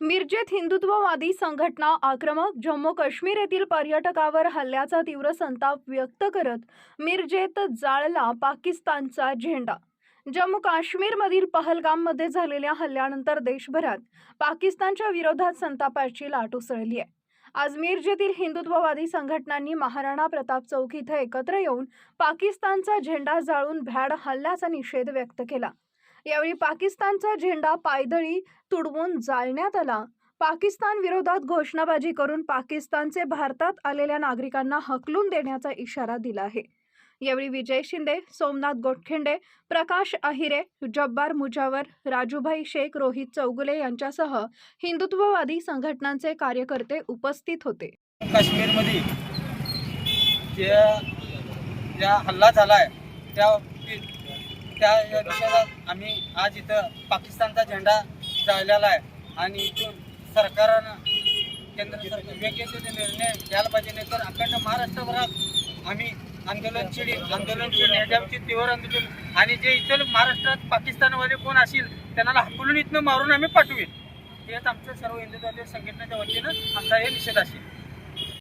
मिरजेत हिंदुत्ववादी संघटना आक्रमक जम्मू काश्मीर येथील पर्यटकावर हल्ल्याचा तीव्र संताप व्यक्त करत मिरजेत जाळला पाकिस्तानचा झेंडा. जम्मू काश्मीरमधील पहलगाममध्ये झालेल्या हल्ल्यानंतर देशभरात पाकिस्तानच्या विरोधात संतापाची लाट उसळली आहे. आज मिरजेतील हिंदुत्ववादी संघटनांनी महाराणा प्रताप चौक इथं एकत्र येऊन पाकिस्तानचा झेंडा जाळून भ्याड हल्ल्याचा निषेध व्यक्त केला. यावेळी पाकिस्तानचा झेंडा पायदळी तुडवून जाळण्यात आला. पाकिस्तान विरोधात घोषणाबाजी करून पाकिस्तानचे भारतात आलेल्या नागरिकांना हकलून देण्याचा इशारा दिला आहे. यावेळी विजय शिंदे सोमनाथ गोटखिंडे प्रकाश अहिरे जब्बार मुजावर राजूभाई शेख रोहित चौगुले यांच्यासह हिंदुत्ववादी संघटनांचे कार्यकर्ते उपस्थित होते. काश्मीरमध्ये ज्या ज्या हल्ला झाला आहे त्या त्या निषेधात आम्ही आज इथं पाकिस्तानचा झेंडा जाळलेला आहे. आणि इथून सरकारनं केंद्र सरकार निर्णय घ्यायला पाहिजे नाही तर अखंड महाराष्ट्रभरात आम्ही आंदोलन छेडी आंदोलन छेडी तीव्र आंदोलन आणि जे इथं महाराष्ट्रात पाकिस्तानमध्ये कोण असेल त्यांना हाकलून इथनं मारून आम्ही पाठवू. हेच आमचं सर्व हिंदुत्वाच्या संघटनेच्या वतीनं आमचा हे निषेध असेल.